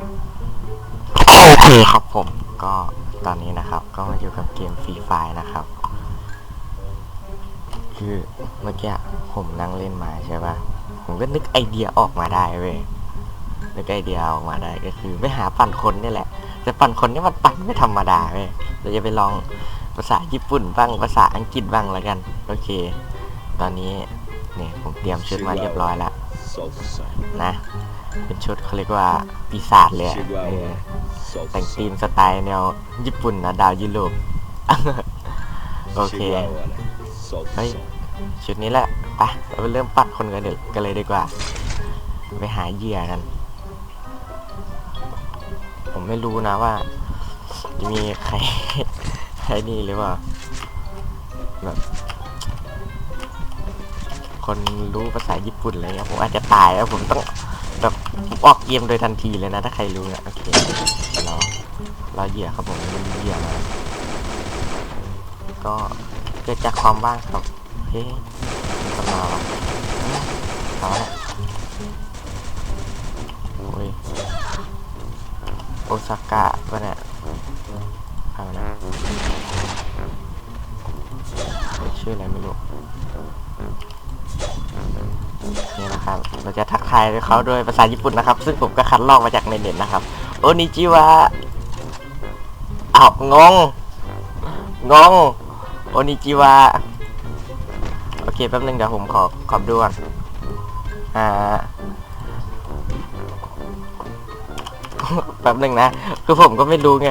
โอเคครับผมก็ตอนนี้นะครับ ก็มาอยู่กับเกมฟรีไฟนะครับ คือเมื่อกี้ผมนั่งเล่นมาใช่ปะผมก็นึกไอเดียออกมาได้เว้ยนึกไอเดียออกมาได้ก็คือไปหาปั่นคนนี่แหละแต่ปั่นคนนี่มันปั่นไม่ธรรมดาเว้ยเราจะไปลองภาษาญี่ปุ่นบ้างภาษาอังกฤษบ้างแล้วกัน โอเค ตอนนี้เนี่ยผมเตรียมชุดมาเรียบร้อยแล้ว นะ เป็นชุดเขาเรียกว่าปีศาจเลยอะเออแต่งธีมสไตล์แนวญี่ปุ่นนะดาวยุโรป โอเค เฮ้ย ชุดนี้แหละไปเราไปเริ่มปัดคนกันเดี๋ยวกันเลยดีกว่า ไปหาเหยื่อกัน ผมไม่รู้นะว่า จะมีใคร ใครนี่หรือเปล่าแบบ คนรู้ภาษาญี่ปุ่นอะไรเงี้ยผมอาจจะตายแล้วผมต้องแบบออกเกมโดยทันทีเลยนะ ถ้าใครรู้เนี่ยโอเครอรอเหยื่อครับผมมันเหยื่อมาก็เกิดจากความว่างครับเฮ้ยมันจะมาวะเอาละโอ้ยโอซาก้าวะเนี่ยเอานะชื่ออะไรไม่รู้ นี่นะครับ เราจะทักทายเขาด้วยภาษาญี่ปุ่นนะครับ ซึ่งผมก็คัดลอกมาจากในเน็ตนะครับ โอนิจิวะอ้าวงง งง โอนิจิวะโอเคแป๊บนึงเดี๋ยวผมขอขอบดูก่อนอ่าแป๊บนึงนะ คือผมก็ไม่รู้ไง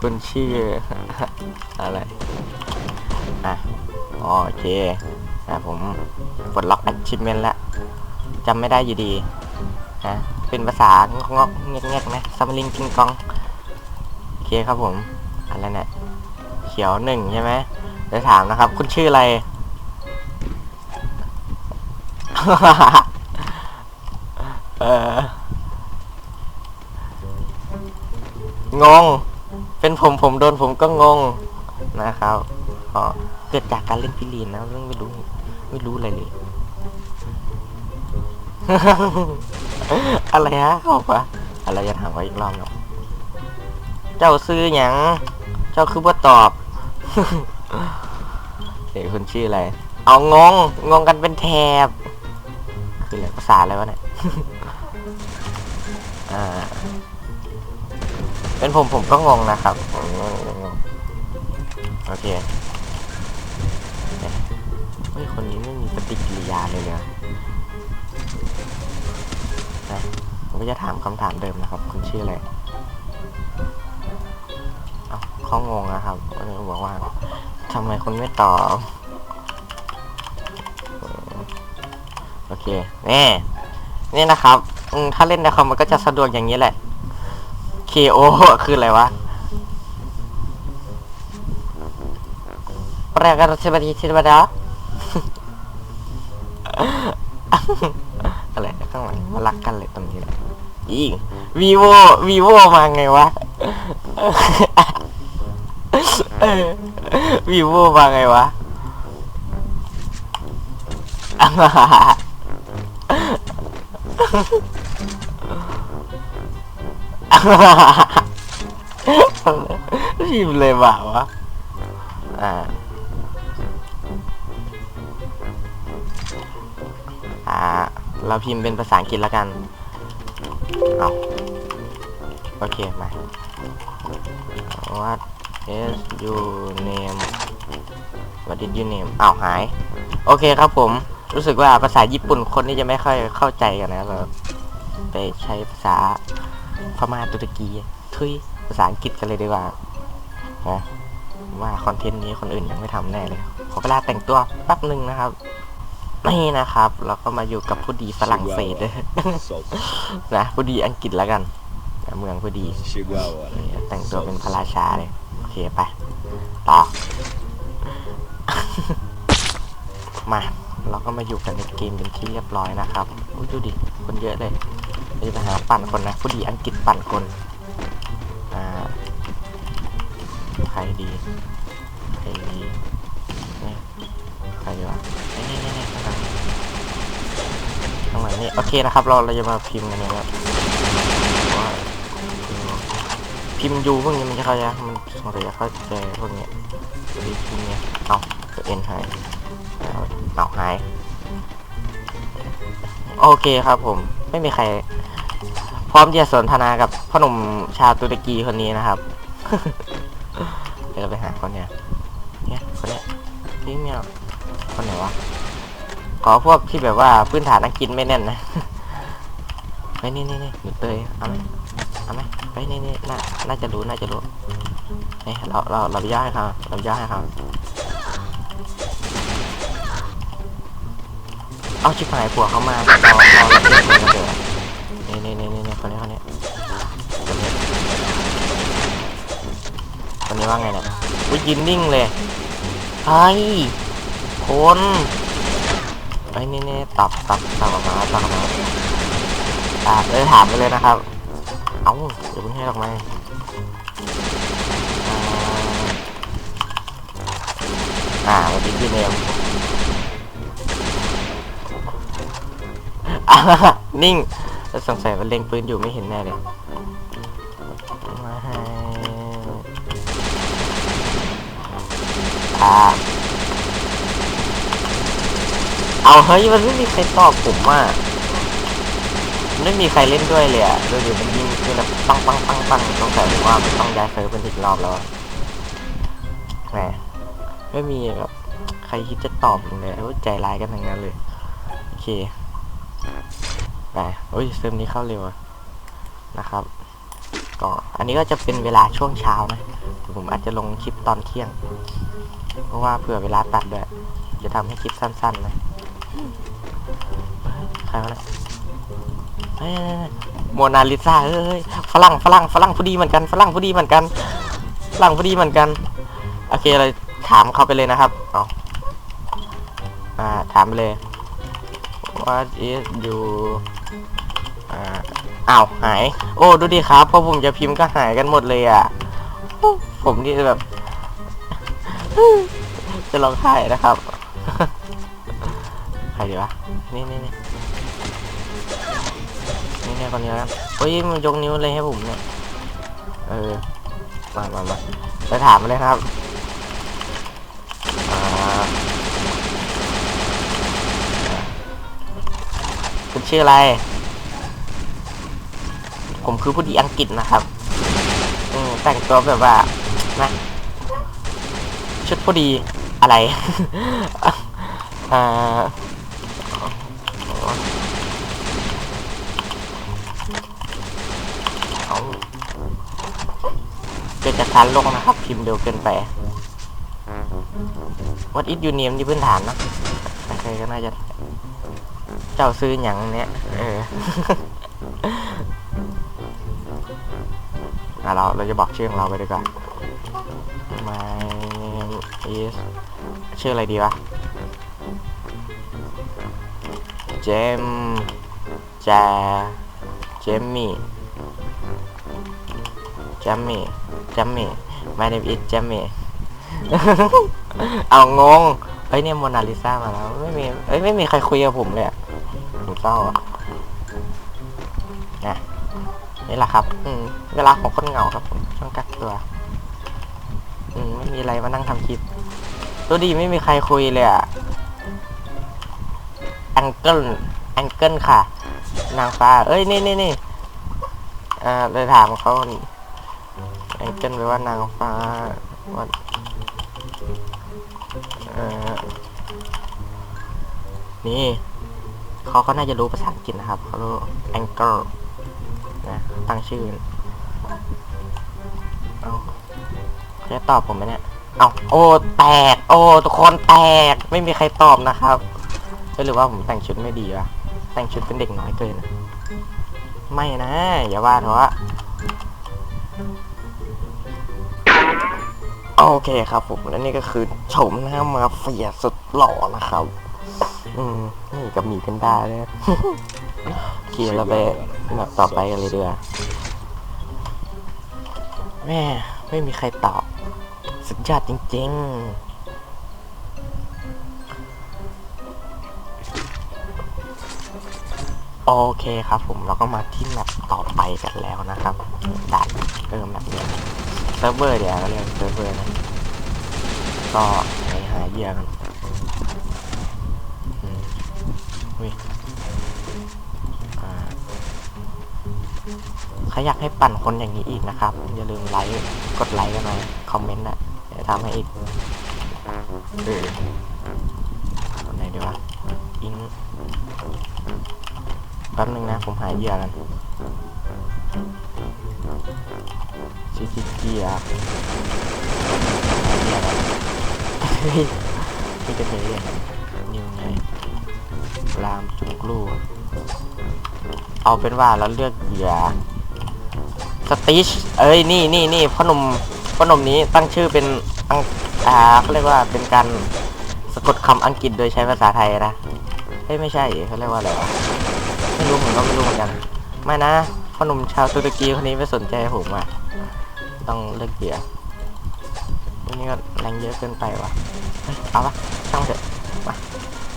คุณชื่ออะไร อะอ๋อโอเคอะผมปลดล็อก achievement แล้ว จำไม่ได้อยู่ดีฮะเป็นภาษางอกงอกเงียกเงียกๆนะซัมลิงกิงกองโอเคครับผมอะไรเนี่ยเขียวหนึ่งใช่ไหมเดี๋ยวถามนะครับ คุณชื่ออะไร เอองง เป็นผมผมโดนผมก็งงนะครับอ๋อเกิดจากการเล่นพิลีนนะไม่งไม่รู้ ไม่รู้อะไรเลย อะไรฮะเขาปะอะไรจะถามว่าอีกรอบเนาะเจ้าซื้อหยัง เจ้าคือว่าตอบเดี๋ยวคุณชื่ออะไร เอางง งงกันเป็นแถบ คืออะไรภาษาอะไรวะเนี่ยเป็นผมผมก็งงนะครับ ผมงงโอเค เฮ้ย คนนี้ไม่มีปฏิกิริยาเลยเลยนะผมก็จะถามคำถามเดิมนะครับ คุณชื่ออะไรเอ้าเขางงนะครับบอกว่าทำไมคุณไม่ตอบ โอเค นี่นี่นะครับถ้าเล่นในคอมมันก็จะสะดวกอย่างนี้แหละ KO คืออะไรวะประกาศสวัสดีชิบดา อะไรข้างหลังมารักกันเลยตรงนี้แหละยิงวีโววีโวมาไงวะวีโวมาไงวะพิมพ์เลยว่าวะอ่าอ่า เราพิมพ์เป็นภาษาอังกฤษแล้วกันเอาโอเคมา What is your name What did you name อ้าวหาย โอเคครับผม รู้สึกว่าภาษาญี่ปุ่นคนนี่จะไม่ค่อยเข้าใจกันนะเราไปใช้ภาษาพม่าตุรกีทุยภาษาอังกฤษกันเลยดีกว่านะว่าคอนเทนต์นี้คนอื่นยังไม่ทำแน่เลย ขอเวลาแต่งตัวแป๊บหนึ่งนะครับ นี่นะครับ เราก็มาอยู่กับผู้ดีฝรั่งเศสนะผู้ดีอังกฤษแล้วกันเมืองผู้ดีแต่งตัวเป็นพระราชาเลยโอเคไปต่อมาเราก็มาอยู่กันในเกมเป็นที่เรียบร้อยนะครับดูดิคนเยอะเลยเราจะไปหาปั่นคนนะผู้ดีอังกฤษปั่นคนอ่าใครดีใครดีใครดีวะนี่นี่นี่ข้างหลังข้างหลัง นี่โอเคนะครับ เราเราจะมาพิมพ์กันนะครับพิมพ์ยูพวกนี้มันจะเข้าใจมันสงสัยจะเข้าใจพวกเนี้ยรีพิมพ์เนี้ยเอาตัวเอ็นหายเอาเอาหายโอเคครับผมไม่มีใคร พร้อมที่จะสนทนากับพ่อหนุ่มชาวตุรกีคนนี้นะครับเดี๋ยวไปหาคนเนี้ยเนี่ยคนเนี้ยพี่เมียคนไหนวะ ขอพวกที่แบบว่าพื้นฐานอังกฤษไม่แน่นนะไปนี่นี่นี่หนูเตยเอาไหมเอาไหมไปนี่นี่น่าน่าจะรู้น่าจะรู้เฮ้ยเราเราเราย่อให้เขาเราย่อให้เขาเอาชิบหายผัวเขามาเราเราเราเปลี่ยนคนกันเถอะนี่นี่นี่นี่คนนี้คนนี้คนนี้คนนี้ว่าไงเนี่ยวิยืนนิ่งเลยเฮ้ยคน ไอ้นี่นี่ตับตับตับออกมาตับออกมาอ่าเลยถามไปเลยนะครับ เอ้าเดี๋ยวเพิ่งให้ดอกไม้อาอ่าวันนี้พี่เนมอ่านิ่งสงสัยมันเล็งปืนอยู่ไม่เห็นแน่เลยมาให้อ่า เอาเฮ้ยมันไม่มีใครตอบผมอะไม่มีใครเล่นด้วยเลยอะดูดิมันยิงคือแบบปังปังปังปังสงสัยว่ามันต้องย้ายเซิร์ฟเป็นอีกรอบแล้วแหมไม่มีแบบใครคิดจะตอบผมเลยโอ้ยใจร้ายกันทั้งนั้นเลยโอเคไปโอ้ยเซิร์ฟนี้เข้าเร็วนะครับก็อันนี้ก็จะเป็นเวลาช่วงเช้านะผมอาจจะลงคลิปตอนเที่ยง เพราะว่าเผื่อเวลาตัดด้วยจะทำให้คลิปสั้นๆนะ ใครวะเนี่ยเอ้ยโมนาลิซาเอ้ยฝรั่งฝรั่งฝรั่งผู้ดีเหมือนกันฝรั่งผู้ดีเหมือนกันฝรั่งผู้ดีเหมือนกัน โอเคเราถามเขาไปเลยนะครับเอาอ่าถามไปเลย what is you อ่าอ้าวหาย โอ้ดูดิครับพอผมจะพิมพ์ก็หายกันหมดเลยอะ ผมนี่แบบ จะร้องไห้นะครับ ใครดีวะนี่นี่นี่นี่เนี่ยคนนี้แล้วเฮ้ยมันยกนิ้วเลยให้ผมเนี่ยเออมามามาไปถามมาเลยครับคุณชื่ออะไร ผมคือผู้ดีอังกฤษนะครับอืแต่งตัวแบบว่านะชุดผู้ดีอะไรอ่า จากการลงนะครับพิมพ์เร็วเกินไป What is your name ที่พื้นฐานเนะใครก็น่าจะ เจ้าซื้ออย่างเนี้ยเออเราเราจะบอกชื่อของเราไปดีกว่า My is ชื่ออะไรดีวะเจมจาเจมมี่จัมมี่ จัมมี่ my name is จัมมี่ เอางงเฮ้ยเนี่ยโมนาลิซามาแล้วไม่มีเอ้ยไม่มีใครคุยกับผมเลยอะผมเศร้าอะนะนี่แหละครับอืมเวลาของคนเหงาครับผมช่วงกักตัวอืมไม่มีอะไรมานั่งทำคลิปตัวดีไม่มีใครคุยเลยอะแองเกิลแองเกิลค่ะ นางฟ้า เอ้ยนี่นี่นี่อ่าเลยถามเขา อเกิลแปลว่านางฟ้าว่าเออนี่ เขาก็น่าจะรู้ภาษาอังกฤษนะครับ เขารู้แองเกิลนะตั้งชื่อ เอาจะตอบผมไหมเนี่ย เอาโอ้ แตก โอ้ ทุกคนแตก ไม่มีใครตอบนะครับหรือว่าผมแต่งชุดไม่ดีวะ แต่งชุดเป็นเด็กน้อยเกิน ไม่นะ อย่าว่าเถอะ โอเคครับผมและนี่ก็คือโฉมหน้ามาเฟียสุดหล่อนะครับ อืมนี่กับหมีเป็นด้าเลยเคเราไปแบบต่อไปกันเลยดีกว่าแม่ไม่มีใครตอบ สุดยอดจริง ๆ โอเคครับผมเราก็มาที่แมปต่อไปกันแล้วนะครับด่านเออแมปเนี่ย เซิร์ฟเวอร์เดี๋ยวเราเรียกเซิร์ฟเวอร์นะก็ไปหาเหยื่อกันอืมอุ้ยอ่าใครอยากให้ปั่นคนอย่างนี้อีกนะครับ อย่าลืมไลค์กดไลค์กันหน่อยคอมเมนต์นะเดี๋ยวทำให้อีกเออไหนดีวะอิงแป๊บนึงนะ ผมหาเหยื่อกัน ชิชิเกียหาเหยื่อกันเฮ้ยไม่จะเทเรียนนิวไงลามจุกลูกเอาเป็นว่าเราเลือกเหยื่อสติชเอ้ยนี่นี่นี่พ่อหนุ่มพ่อหนุ่มนี้ตั้งชื่อเป็นอังอ่าเขาเรียกว่าเป็นการสะกดคำอังกฤษโดยใช้ภาษาไทยนะเฮ้ยไม่ใช่เขาเรียกว่าอะไรไม่รู้ผมก็ไม่รู้เหมือนกัน ไม่นะพ่อหนุ่มชาวตุรกีคนนี้ไม่สนใจผมอะ ต้องเลิกเหยื่อวันนี้ก็แรงเยอะเกินไปว่ะเอาปะช่างเถอะมา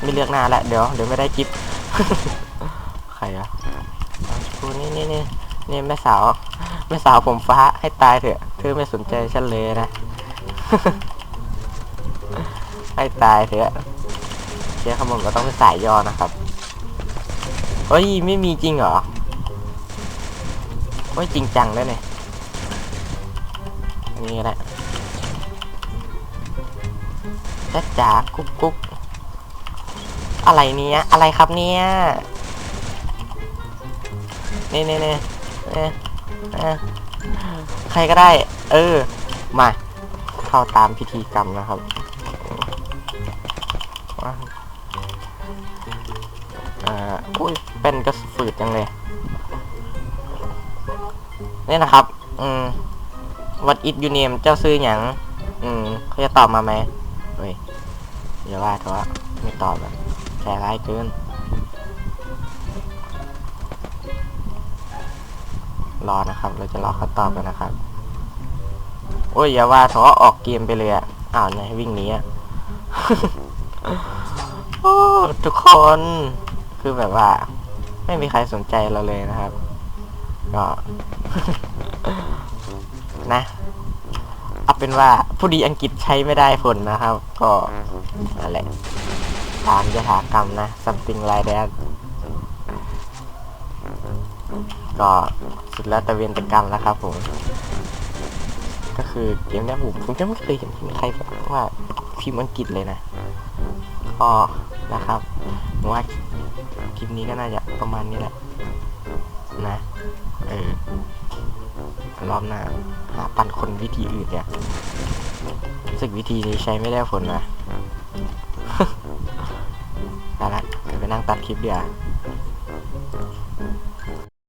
ไม่เลือกหน้าล้วเดี๋ยวเดี๋ยวไม่ได้กิฟใครอะกูนี่นี่นี่นี่แม่สาวแม่สาวผมฟ้าให้ตายเถอะเธอไม่สนใจฉันเลยนะให้ตายเถอะเชื่อขบวนก็ต้องเป็นสายย่อนะครับเฮ้ยไม่มีจริงเหรอเฮ้ยจริงจังด้วยเนี่ย นี่แหละจ้าจ๋ากุ๊กกุ๊กอะไรเนี้ย อะไรครับเนี่ยนี่นี่นี่เอ๊ะเอ๊ะใครก็ได้ เออ มา เข้าตามพิธีกรรมนะครับอ่าอุ้ยเป็นกระฝืดจังเลย นี่นะครับ อืม what is your name เจ้าซื้อหยังอืมเขาจะตอบมาไหมเฮ้ยอย่าว่าเถอะไม่ตอบแบบใจร้ายเกินรอนะครับ เราจะรอเขาตอบกันนะครับ โอ้ยอย่าว่าเถอะออกเกมไปเลยอะอ้าวเนี่ยวิ่งหนีอะโอ้ทุกคนคือแบบว่า ไม่มีใครสนใจเราเลยนะครับ ก็ เป็นว่าผู้ดีอังกฤษใช้ไม่ได้ผลนะครับ ก็นั่นแหละตามยถากรรมนะ something like that ก็สุดแล้วต่เวียนต่กรรมแล้วครับผมก็คือเกมนี้ผมผมยังไม่เคยเห็นมีใครว่าพิมพ์อังกฤษเลยนะก็นะครับผมว่าคลิปนี้ก็น่าจะประมาณนี้แหละนะเออ รอบหน้าหาปั่นคนวิธีอื่นเนี่ยรู้สึกวิธีนี้ใช้ไม่ได้ผลนะไปละเดี๋ยวไปนั่งตัดคลิปเดี๋ยว